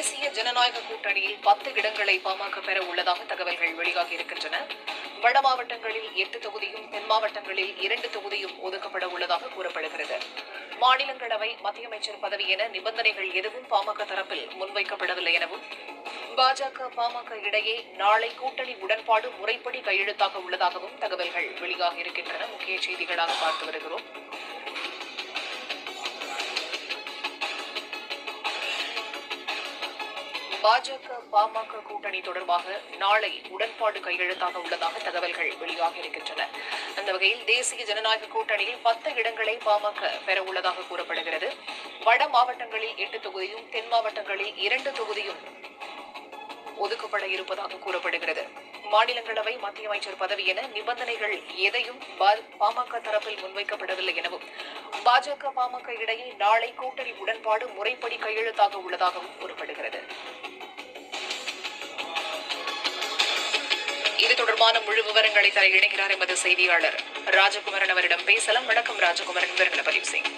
தேசிய ஜனநாயக கூட்டணியில் பத்து இடங்களை பாமக பெற உள்ளதாக தகவல்கள் வெளியாகி இருக்கின்றன. வட மாவட்டங்களில் எட்டு தொகுதியும் தென் மாவட்டங்களில் இரண்டு தொகுதியும் ஒதுக்கப்பட உள்ளதாக கூறப்படுகிறது. மாநிலங்களவை மத்திய அமைச்சர் பதவி என நிபந்தனைகள் எதுவும் பாமக தரப்பில் முன்வைக்கப்படவில்லை எனவும் பாஜக பாமக இடையே நாளை கூட்டணி உடன்பாடு முறைப்படி கையெழுத்தாக உள்ளதாகவும் தகவல்கள் வெளியாகி இருக்கின்றன. முக்கிய செய்திகளாக பார்த்து வருகிறோம். பாஜக பாமக கூட்டணி தொடர்பாக நாளை உடன்பாடு கையெழுத்தாக உள்ளதாக தகவல்கள் வெளியாக இருக்கின்றன. அந்த வகையில் தேசிய ஜனநாயக கூட்டணியில் பத்து இடங்களை பாமக பெற உள்ளதாக கூறப்படுகிறது. வட மாவட்டங்களில் எட்டு தொகுதியும் தென் மாவட்டங்களில் இரண்டு தொகுதியும் ஒதுக்கப்பட இருப்பதாக கூறப்படுகிறது. மாநிலங்களவை மத்திய அமைச்சர் பதவி என நிபந்தனைகள் எதையும் பா- பாமக தரப்பில் முன்வைக்கப்படவில்லை எனவும் பாஜக பாமக இடையே நாளை கூட்டணி உடன்பாடு முறைப்படி கையெழுத்தாக உள்ளதாகவும் கூறப்படுகிறது. சம்பந்தமான முழு விவரங்களை தர இணைகிறார் எமது செய்தியாளர். ராஜகுமரன் அவரிடம் பேசலாம். வணக்கம் ராஜகுமரன். விவரங்களை பதிவு செய்யும்